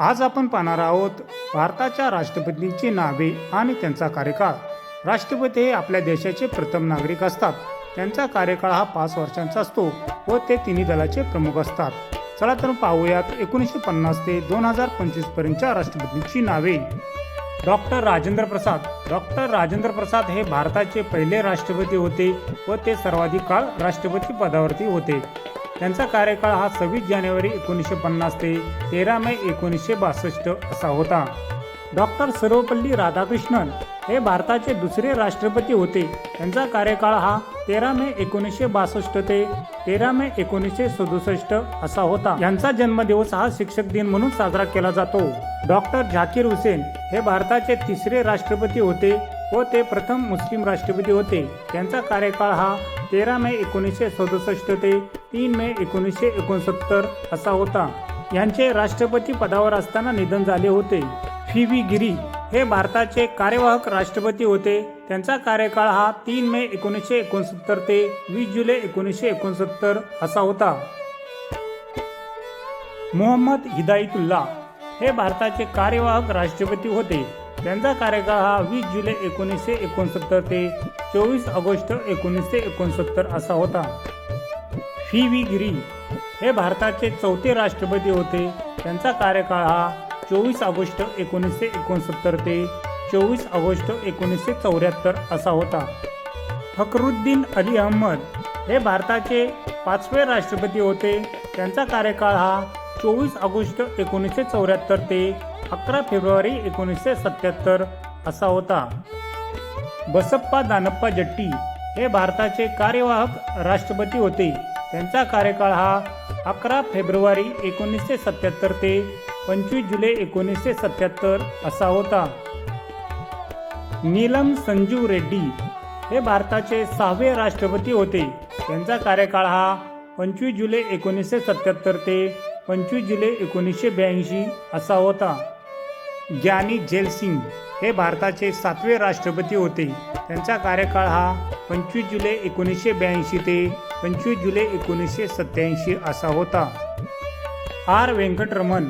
आज आपण पाहणार आहोत भारताच्या राष्ट्रपतींची नावे आणि त्यांचा कार्यकाळ. राष्ट्रपती हे आपल्या देशाचे प्रथम नागरिक असतात. त्यांचा कार्यकाळ हा पाच वर्षांचा असतो व ते तिन्ही दलाचे प्रमुख असतात. चला तर पाहूयात एकोणीसशे पन्नास ते दोन हजार पंचवीस पर्यंतच्या राष्ट्रपतींची नावे. डॉक्टर राजेंद्र प्रसाद. डॉक्टर राजेंद्र प्रसाद हे भारताचे पहिले राष्ट्रपती होते व ते सर्वाधिक काळ राष्ट्रपती पदावरती होते. त्यांचा कार्यकाळ हा सव्वीस जानेवारी एकोणीसशे पन्नास ते तेरा मे एकोणीसशे बासष्ट असा होता. डॉक्टर सर्वपल्ली राधाकृष्णन हे भारताचे दुसरे राष्ट्रपती होते. त्यांचा कार्यकाळ हा तेरा मे एकोणीसशे बासष्ट ते तेरा मे एकोणीसशे सदुसष्ट असा होता. यांचा जन्मदिवस हा शिक्षक दिन म्हणून साजरा केला जातो. डॉक्टर झाकीर हुसेन हे भारताचे तिसरे राष्ट्रपती होते व ते प्रथम मुस्लिम राष्ट्रपती होते. त्यांचा कार्यकाळ हा तेरा मे एकोणीसशे सदुसष्ट ते तीन मे एकोणीसशे एकोणसत्तर असा होता. यांचे राष्ट्रपती पदावर असताना निधन झाले होते. फिवी गिरी हे भारताचे कार्यवाहक राष्ट्रपती होते. त्यांचा कार्यकाळ हा तीन मे एकोणीसशे एकोणसत्तर ते वीस जुलै एकोणीसशे एकोणसत्तर असा होता. मोहम्मद हिदायतुल्ला हे भारताचे कार्यवाहक राष्ट्रपती होते. त्यांचा कार्यकाळ हा वीस जुलै एकोणीसशे एकोणसत्तर ते चोवीस ऑगस्ट एकोणीसशे एकोणसत्तर असा होता. फी व्ही गिरी हे भारताचे चौथे राष्ट्रपती होते. त्यांचा कार्यकाळ हा चोवीस ऑगस्ट एकोणीसशे एकोणसत्तर ते चोवीस ऑगस्ट एकोणीसशे चौऱ्याहत्तर असा होता. फखरुद्दीन अली अहमद हे भारताचे पाचवे राष्ट्रपती होते. त्यांचा कार्यकाळ हा चोवीस ऑगस्ट एकोणीसशे चौऱ्याहत्तर ते अकरा फेब्रुवारी एकोणीसशे सत्याहत्तर असा होता. बसप्पा दानप्पा जट्टी हे भारताचे कार्यवाहक राष्ट्रपती होते. त्यांचा कार्यकाळ हा अकरा फेब्रुवारी एकोणीसशे सत्याहत्तर ते पंचवीस जुलै एकोणीसशे सत्याहत्तर असा होता. नीलम संजीव रेड्डी हे भारताचे सहावे राष्ट्रपती होते. त्यांचा कार्यकाळ हा पंचवीस जुलै एकोणीसशे सत्याहत्तर ते पंचवीस जुलै एकोणीसशे ब्याऐंशी असा होता. ज्ञानी झेलसिंग हे भारताचे सातवे राष्ट्रपती होते. त्यांचा कार्यकाळ हा पंचवीस जुलै एकोणीसशे ब्याऐंशी ते पंचवीस जुलै एकोणीसशे सत्याऐंशी असा होता. आर. व्यंकटरमण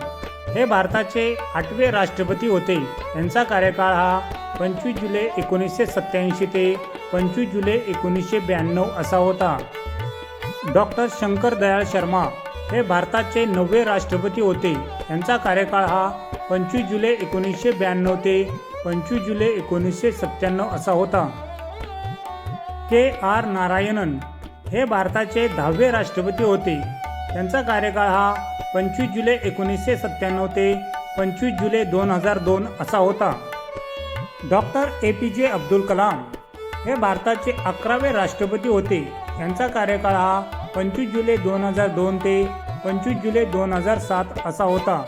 हे भारताचे आठवे राष्ट्रपती होते. यांचा कार्यकाळ हा पंचवीस जुलै एकोणीसशे सत्याऐंशी ते पंचवीस जुलै एकोणीसशे ब्याण्णव असा होता. डॉक्टर शंकर दयाळ शर्मा हे भारताचे नववे राष्ट्रपती होते. यांचा कार्यकाळ हा पंचवीस जुलै एकोणीसशे ब्याण्णव ते पंचवीस जुलै एकोणीसशे सत्त्याण्णव असा होता. के आर नारायणन हे भारताचे दहावे राष्ट्रपती होते. त्यांचा कार्यकाळ हा पंचवीस जुलै एकोणीसशे सत्त्याण्णव ते पंचवीस जुलै दोन हजार दोन असा होता. डॉक्टर ए पी जे अब्दुल कलाम हे भारताचे अकरावे राष्ट्रपती होते. यांचा कार्यकाळ हा पंचवीस जुलै दोन हजार दोन ते पंचवीस जुलै दोन हजार सात असा होता.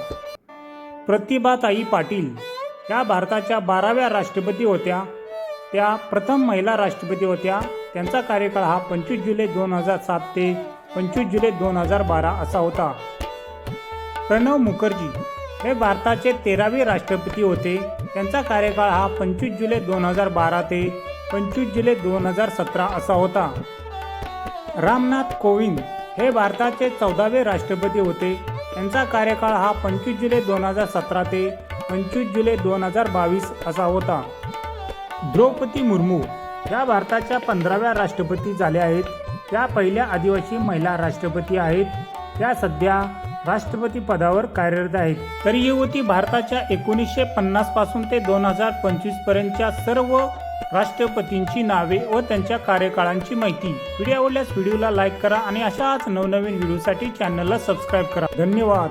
प्रतिभाताई पाटील या भारताच्या बाराव्या राष्ट्रपती होत्या. त्या प्रथम महिला राष्ट्रपती होत्या. त्यांचा कार्यकाळ हा पंचवीस जुलै दोन हजार सात ते पंचवीस जुलै दोन हजार बारा असा होता. प्रणव मुखर्जी हे भारताचे तेरावे राष्ट्रपती होते. त्यांचा कार्यकाळ हा पंचवीस जुलै दोन हजार बारा ते पंचवीस जुलै दोन हजार सतरा असा होता. रामनाथ कोविंद हे भारताचे चौदावे राष्ट्रपती होते. त्यांचा कार्यकाळ हा पंचवीस जुलै दोन हजार सतरा ते पंचवीस जुलै दोन हजार बावीस असा होता. द्रौपदी मुर्मू या भारताच्या पंधराव्या राष्ट्रपती झाल्या आहेत. त्या पहिल्या आदिवासी महिला राष्ट्रपती आहेत. त्या सध्या राष्ट्रपती पदावर कार्यरत आहेत. तर युवती भारताच्या एकोणीसशे पन्नासपासून ते दोन हजार पंचवीस पर्यंतच्या सर्व राष्ट्रपतींची नावे व त्यांच्या कार्यकाळांची माहिती. व्हिडिओ आवडल्यास व्हिडिओला लाईक करा आणि अशाच नवनवीन व्हिडिओसाठी चॅनलला सबस्क्राईब करा. धन्यवाद.